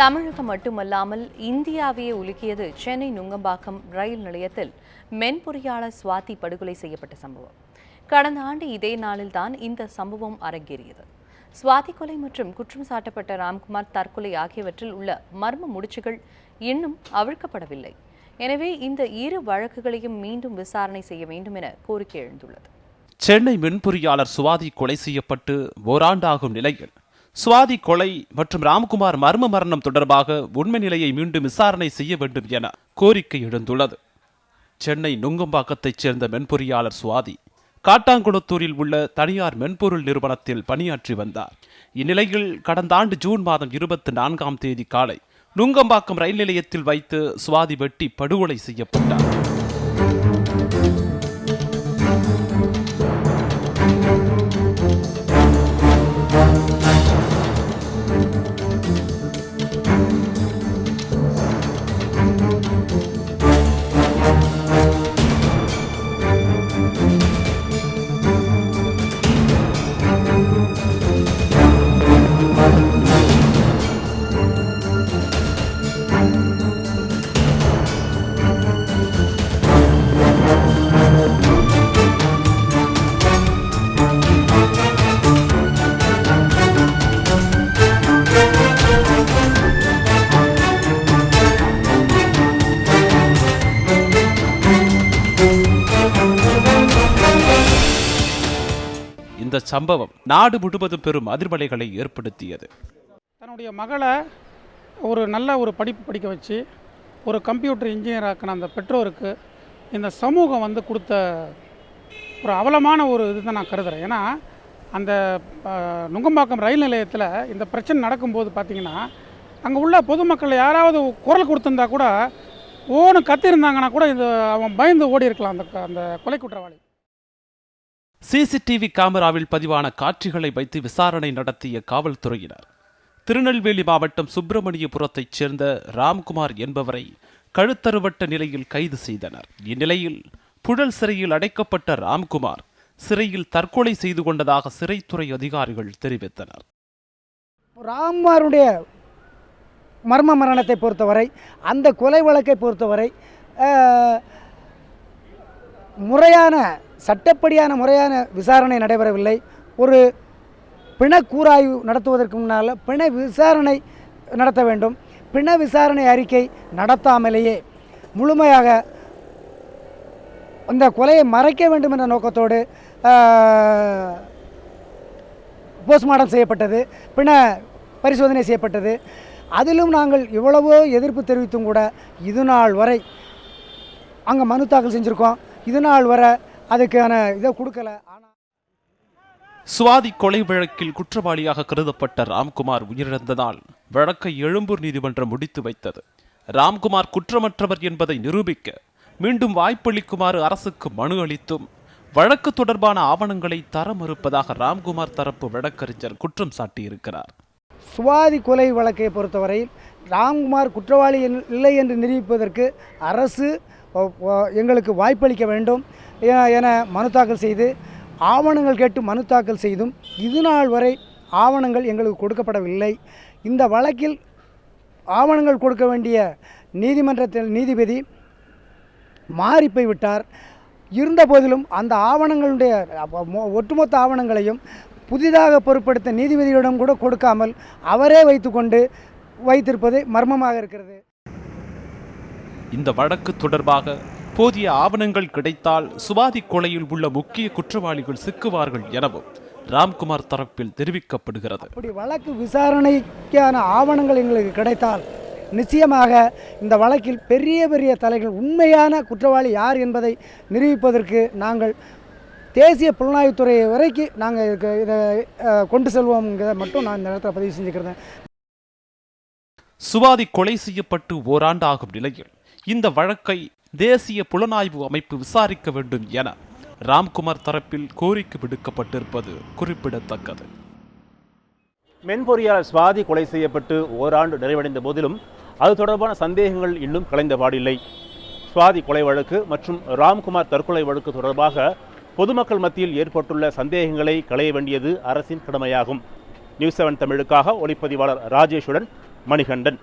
தமிழகம் மட்டுமல்லாமல் இந்தியாவையே உலுக்கியது சென்னை நுங்கம்பாக்கம் ரயில் நிலையத்தில் மென்பொறியாளர் சுவாதி படுகொலை செய்யப்பட்ட சம்பவம். கடந்த ஆண்டு இதே நாளில்தான் இந்த சம்பவம் அரங்கேறியது. சுவாதி கொலை மற்றும் குற்றம் சாட்டப்பட்ட ராம்குமார் தற்கொலை ஆகியவற்றில் உள்ள மர்ம முடிச்சுகள் இன்னும் அவிழ்க்கப்படவில்லை. எனவே இந்த இரு வழக்குகளையும் மீண்டும் விசாரணை செய்ய வேண்டும் என கோரிக்கை எழுந்துள்ளது. சென்னை மென்பொறியாளர் சுவாதி கொலை செய்யப்பட்டு ஓராண்டாகும் நிலையில் சுவாதி கொலை மற்றும் ராம்குமார் மர்ம மரணம் தொடர்பாக உண்மை நிலையை மீண்டும் விசாரணை செய்ய வேண்டும் என கோரிக்கை எழுந்துள்ளது. சென்னை நுங்கம்பாக்கத்தைச் சேர்ந்த மென்பொறியாளர் சுவாதி காட்டாங்குளத்தூரில் உள்ள தனியார் மென்பொருள் நிறுவனத்தில் பணியாற்றி வந்தார். இந்நிலையில் கடந்த ஆண்டு ஜூன் மாதம் இருபத்தி நான்காம் தேதி காலை நுங்கம்பாக்கம் ரயில் நிலையத்தில் வைத்து சுவாதி வெட்டி படுகொலை செய்யப்பட்டார். இந்த சம்பவம் நாடு முழுவதும் பெரும் அதிர்வலைகளை ஏற்படுத்தியது. தன்னுடைய மகளை ஒரு நல்ல ஒரு படிப்பு படிக்க வச்சு ஒரு கம்ப்யூட்டர் இன்ஜினியர் ஆக்கின அந்த பெற்றோருக்கு இந்த சமூகம் வந்து கொடுத்த ஒரு அவலமான ஒரு இதுதான் நான் கருதுகிறேன் ஏன்னா அந்த நுங்கம்பாக்கம் ரயில் நிலையத்தில் இந்த பிரச்சனை நடக்கும்போது பார்த்தீங்கன்னா அங்கே உள்ள பொதுமக்கள் யாராவது குரல் கொடுத்துருந்தா கூட ஓன்னு கத்திருந்தாங்கன்னா கூட இது அவன் பயந்து ஓடி இருக்கலாம் அந்த அந்த கொலை குற்றவாளி. சிசிடிவி கேமராவில் பதிவான காட்சிகளை வைத்து விசாரணை நடத்திய காவல்துறையினர். திருநெல்வேலி மாவட்டம் சுப்பிரமணியபுரத்தைச் சேர்ந்த ராம்குமார் என்பவரை கழுத்தறுவட்ட நிலையில் கைது செய்தனர். இந்நிலையில் புழல் சிறையில் அடைக்கப்பட்ட ராம்குமார் சிறையில் தற்கொலை செய்து கொண்டதாக சிறைத்துறை அதிகாரிகள் தெரிவித்தனர். ராம்குமாருடைய மர்ம மரணத்தை பொறுத்தவரை அந்த கொலை வழக்கை பொறுத்தவரை முறையான சட்டப்படியான முறையான விசாரணை நடைபெறவில்லை. ஒரு பிண கூராய்வு நடத்துவதற்கு முன்னால் பிண விசாரணை நடத்த வேண்டும். பிண விசாரணை அறிக்கை நடத்தாமலேயே முழுமையாக அந்த கொலையை மறைக்க வேண்டும் என்ற நோக்கத்தோடு அஹ், போஸ்ட்மார்ட்டம் செய்யப்பட்டது பின்ன பரிசோதனை செய்யப்பட்டது. அதிலும் நாங்கள் எவ்வளவோ எதிர்ப்பு தெரிவித்தும் கூட இது நாள் வரை அங்கே மனு தாக்கல் செஞ்சுருக்கோம். இது நாள் வரை அதுக்கான இதை கொடுக்கல. ஆனால் சுவாதி கொலை வழக்கில் குற்றவாளியாக கருதப்பட்ட ராம்குமார் உயிரிழந்ததால் வழக்கை எழும்பூர் நீதிமன்றம் முடித்து வைத்தது. ராம்குமார் குற்றமற்றவர் என்பதை நிரூபிக்க மீண்டும் வாய்ப்பளிக்குமாறு அரசுக்கு மனு அளித்தும் வழக்கு தொடர்பான ஆவணங்களை தர மறுப்பதாக ராம்குமார் தரப்பு வழக்கறிஞர் குற்றம் சாட்டியிருக்கிறார். சுவாதி கொலை வழக்கை பொறுத்தவரையில் ராம்குமார் குற்றவாளி இல்லை என்று நிரூபிப்பதற்கு அரசு எங்களுக்கு வாய்ப்பளிக்க வேண்டும். என மனு தாக்கல் செய்து ஆவணங்கள் கேட்டு மனு தாக்கல் செய்தும் இது நாள் வரை ஆவணங்கள் எங்களுக்கு கொடுக்கப்படவில்லை. இந்த வழக்கில் ஆவணங்கள் கொடுக்க வேண்டிய நீதிமன்றத்தில் நீதிபதி மாறி விட்டார். இருந்த போதிலும் அந்த ஆவணங்களுடைய மொ- ஒட்டுமொத்த ஆவணங்களையும் புதிதாக பொறுப்படுத்த நீதிபதியிடம் கூட கொடுக்காமல் அவரே வைத்துக்கொண்டு வைத்திருப்பது மர்மமாக இருக்கிறது. இந்த வழக்கு தொடர்பாக போதிய ஆவணங்கள் கிடைத்தால் சுவாதி கொலையில் உள்ள முக்கிய குற்றவாளிகள் சிக்குவார்கள் எனவும் ராம்குமார் தரப்பில் தெரிவிக்கப்படுகிறது. அப்படி வழக்கு விசாரணைக்கான ஆவணங்கள் எங்களுக்கு கிடைத்தால் நிச்சயமாக இந்த வழக்கில் பெரிய பெரிய தலைகள் உண்மையான குற்றவாளி யார் என்பதை நிரூபிப்பதற்கு நாங்கள் தேசிய புலனாய்வுத்துறை வரைக்கும் நாங்கள் இதை கொண்டு செல்வோம்ங்கிறத மட்டும் நான் இந்த நேரத்தில் பதிவு செஞ்சுக்கிறேன். சுவாதி கொலை செய்யப்பட்டு ஓராண்டு ஆகும் நிலையில் இந்த வழக்கை தேசிய புலனாய்வு அமைப்பு விசாரிக்க வேண்டும் என ராம்குமார் தரப்பில் கோரிக்கை விடுக்கப்பட்டிருப்பது குறிப்பிடத்தக்கது. மென்பொறியாளர் சுவாதி கொலை செய்யப்பட்டு ஓராண்டு நிறைவடைந்த போதிலும் அது தொடர்பான சந்தேகங்கள் இன்னும் கலைந்த பாடில்லை. சுவாதி கொலை வழக்கு மற்றும் ராம்குமார் தற்கொலை வழக்கு தொடர்பாக பொதுமக்கள் மத்தியில் ஏற்பட்டுள்ள சந்தேகங்களை களைய வேண்டியது அரசின் கடமையாகும். நியூஸ் செவன் தமிழுக்காக ஒளிப்பதிவாளர் ராஜேஷுடன் மணிகண்டன்.